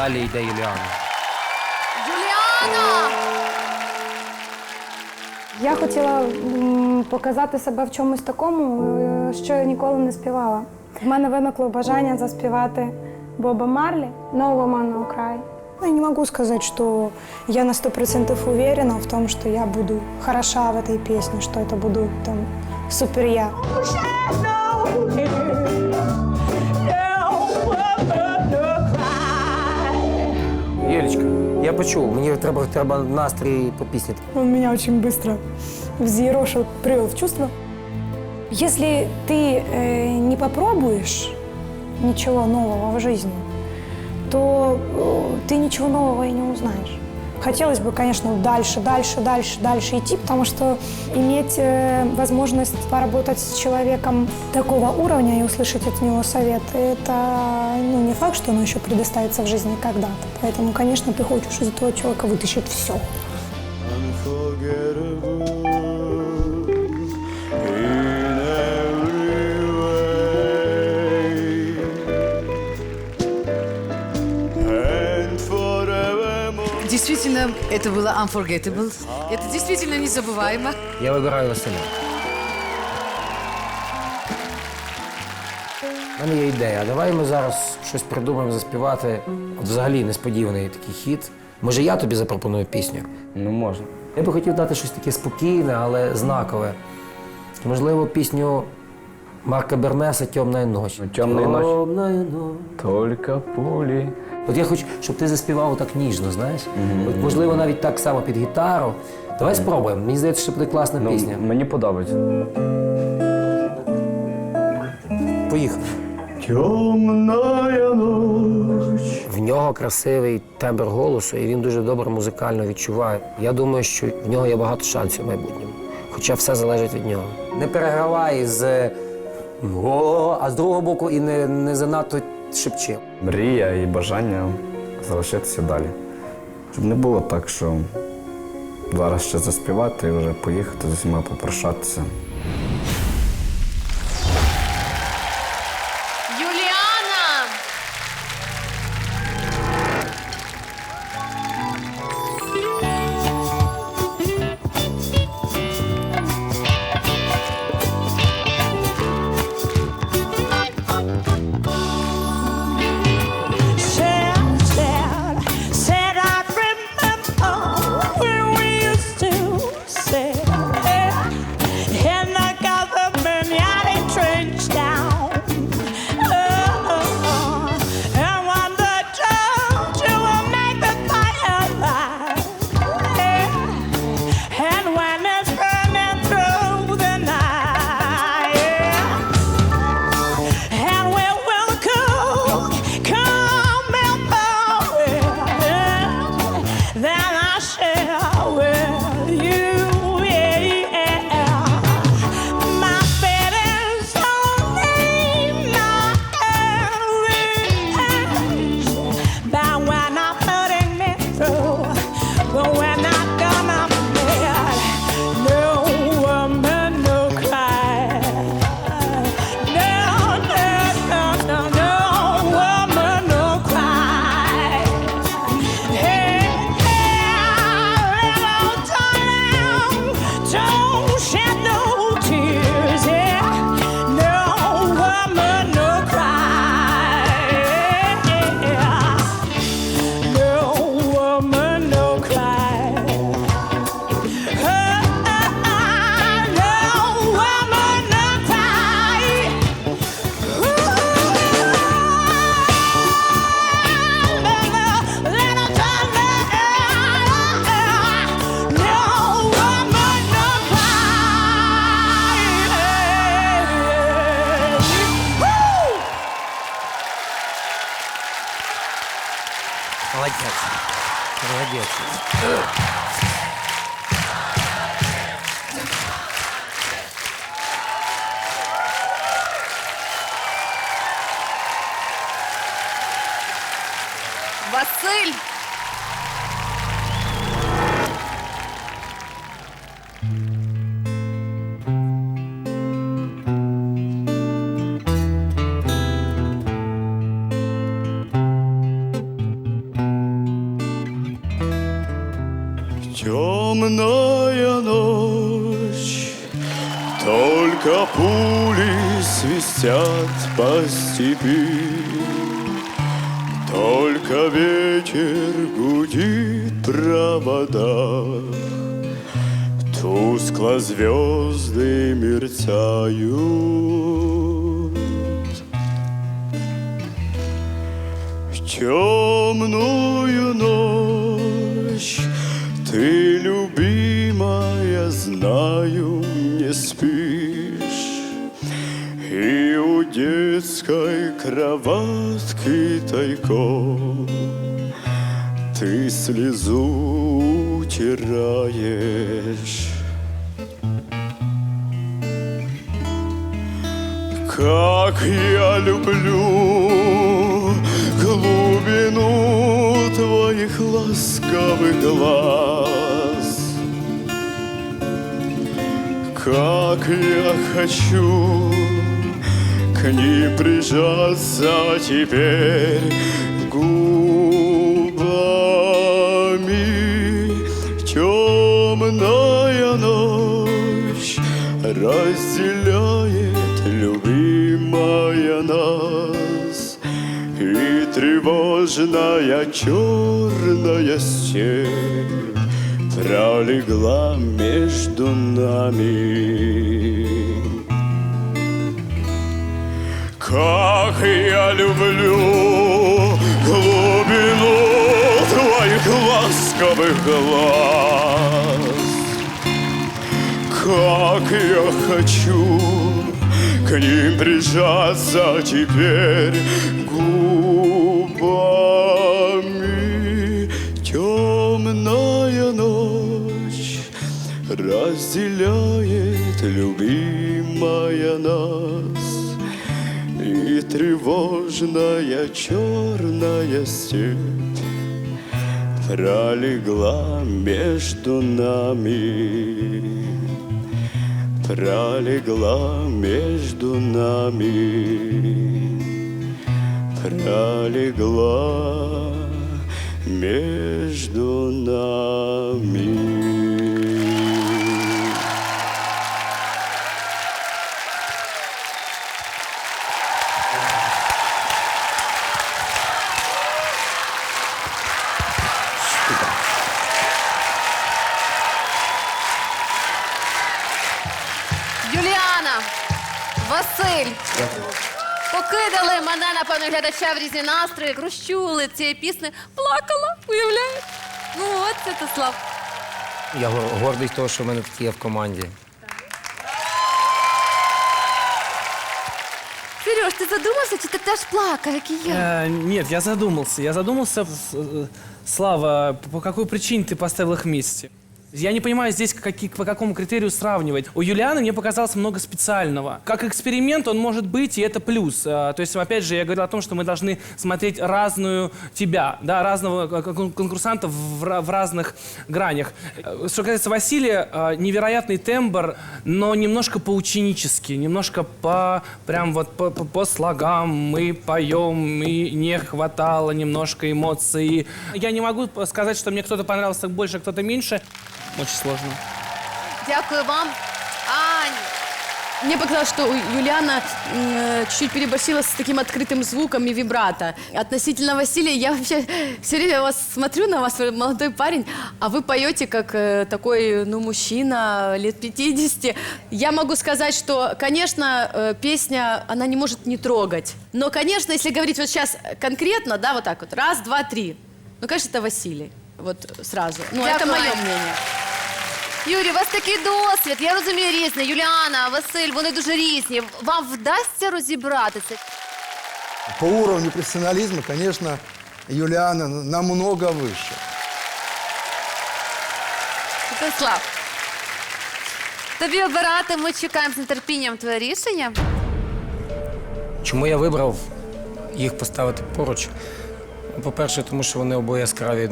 Далі йде Юліана. Юліана! Я хотіла м, показати себе в чомусь такому, е, що я ніколи не співала. В мене виникло бажання заспівати Боба Марлі «No Woman, No Cry». Ну, Я не могу сказать, что я на сто процентов уверена в том, что я буду хороша в этой песне, что это буду там супер я. я почув, мені треба, треба настрій по пісні. Он меня очень быстро взъерошил, привел в чувство. Если ты э, не попробуешь ничего нового в жизни, то э, ты ничего нового и не узнаешь. Хотелось бы, конечно, дальше, дальше, дальше, дальше идти, потому что иметь э, возможность поработать с человеком такого уровня и услышать от него совет, это ну, не факт, что оно еще предоставится в жизни когда-то. Поэтому, конечно, ты хочешь из этого человека вытащить все. unforgettable Действительно, это было unforgettable. Это действительно незабываемо. Я вибираю Василя. У мене є ідея. Давай ми зараз щось придумаємо заспівати. От взагалі несподіваний такий хіт. Може, я тобі запропоную пісню? Ну, можна. Я би хотів дати щось таке спокійне, але знакове. Можливо, пісню Марка Бернеса Темна ніч. Ну, «Темна ніч». Темна ніч. Только пулі. От я хочу, щоб ти заспівав так ніжно, знаєш? От, можливо, навіть так само під гітару. Давай спробуємо. Мені здається, що буде класна Ну, пісня. мені подобається. Поїхали. Темная ночь В нього красивий тембр голосу, і він дуже добре музикально відчуває. Я думаю, що в нього є багато шансів в майбутньому. Хоча все залежить від нього. Не перегравай з о, а з другого боку і не, не занадто шепчи. Мрія і бажання залишитися далі. Щоб не було так, що зараз ще заспівати і вже поїхати з усіма попрощатися. Василь. Темная ночь, только пули свистят по степи. Только ветер гудит в проводах, Тускло звезды мерцают. В темную ночь ты, любимая, знаю, не спишь. И у детской кроватки тайком Ты слезу утираешь. Как я люблю глубину твоих ласковых глаз. Как я хочу к ним прижаться теперь губами. Темная ночь разделяет любимая нас И тревожная черная степь пролегла между нами. Как я люблю глубину твоих ласковых глаз. Как я хочу к ним прижаться теперь губами. Темная ночь разделяет любимая нас. И тревожная черная степь пролегла между нами, пролегла между нами, пролегла Василь. Покидали мене, напевно, глядача в різні настрої, розчули цієї пісні, плакала, уявляєте? Ну, от це то слав. Я гор- гордий того, що в мене такі є в команді. Сереж, ти задумався, чи ти теж плакав, як і я? Э, нет, я задумался. Я задумался, с- э, Слава, по какой причине ты поставил их вместе? Я не понимаю здесь, каки- по какому критерию сравнивать. У Юлианы мне показалось много специального. Как эксперимент он может быть, и это плюс. А, То есть, опять же, я говорил о том, что мы должны смотреть разную тебя, да, разного э, кон- конкурсанта в, в разных гранях. Э, Что касается Василия, э, невероятный тембр, но немножко поученический, немножко по, прям вот по, по- по слогам мы поем, и не хватало немножко эмоций. Я не могу сказать, что мне кто-то понравился больше, а кто-то меньше. Очень сложно. Дякую вам. Ань, Мне показалось, что у Юлиана м, э, чуть-чуть переборщила с таким открытым звуком и вибрато. Относительно Василия, я вообще все время вас смотрю на вас, вы молодой парень, а вы поете как э, такой, ну, мужчина лет 50. Я могу сказать, что, конечно, э, песня, она не может не трогать. Но, конечно, если говорить вот сейчас конкретно, да, вот так вот, раз, два, три, ну, конечно, это Василий. Вот сразу. Ну, это мое мнение. Юрій, у вас такий досвід. Я розумію різний. Юліана, Василь, вони дуже різні. Вам вдасться розібратися? По уровню профессионализма, конечно, Юлиана намного выше. Святослав, тобі обирати, ми чекаємо з нетерпінням твоє рішення. Чому я вибрав їх поставити поруч? Ну, По-перше, тому що вони обоє яскраві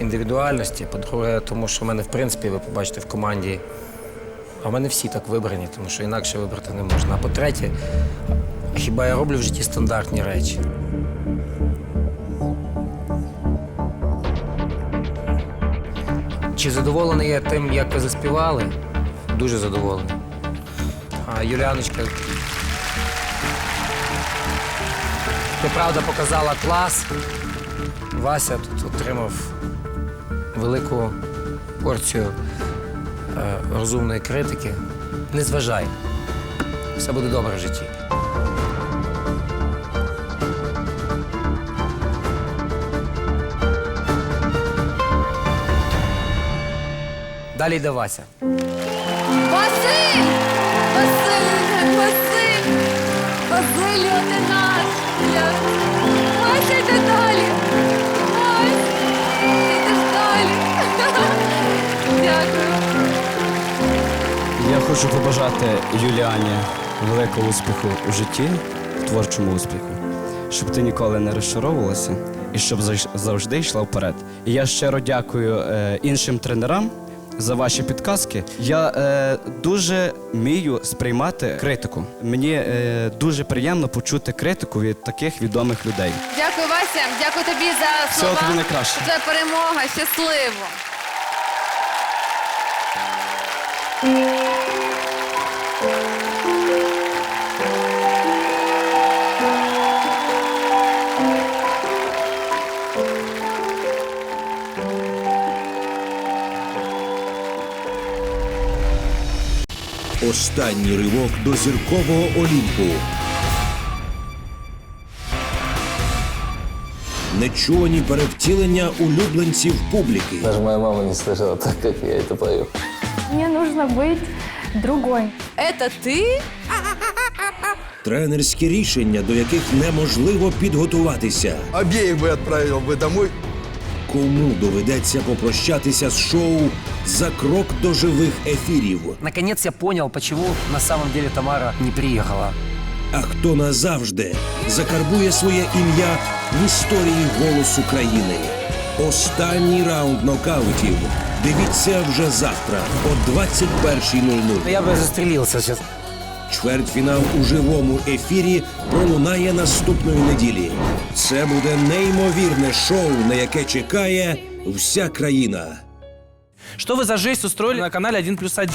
індивідуальності. По-друге, тому що в мене, в принципі, ви побачите в команді. А в мене всі так вибрані, тому що інакше вибрати не можна. А по-третє, хіба я роблю в житті стандартні речі? Чи задоволений я тим, як ви заспівали? Дуже задоволений. А Юліаночка. Ти правда показала клас. Вася тут отримав велику порцію е, розумної критики. Не зважай. Все буде добре в житті. Далі йде Вася. Василь! Василь! Василь! Василь, ти наш! Вася, йди хочу побажати Юліані великого успіху у житті, в творчому успіху, щоб ти ніколи не розчаровувалася і щоб завжди йшла вперед. І я щиро дякую е, іншим тренерам за ваші підказки. Я е, дуже вмію сприймати критику. Мені е, дуже приємно почути критику від таких відомих людей. Дякую, Вася. Дякую тобі за Всього слова. тобі найкраще. Це перемога. Щасливо. Останній ривок до зіркового Олімпу. Нечувані перевтілення улюбленців публіки. Даже моя мама не слышала так, как я это пою. Мне нужно быть другой. Это ты? Тренерські рішення, до яких неможливо підготуватися. Обеих бы отправил бы домой. Кому доведеться попрощатися з шоу за крок до живих ефірів? Наконец я понял, почему на самом деле Тамара не приехала. А хто назавжди закарбує своє ім'я в історії «Голос України»? Останній раунд нокаутів. Дивіться вже завтра о 21.00. Я бы застрелился сейчас. Чвертьфінал у живому ефірі пролунає наступної неділі. Це буде неймовірне шоу, на яке чекає вся країна. Что вы за жесть устроили на канале 1 плюс 1?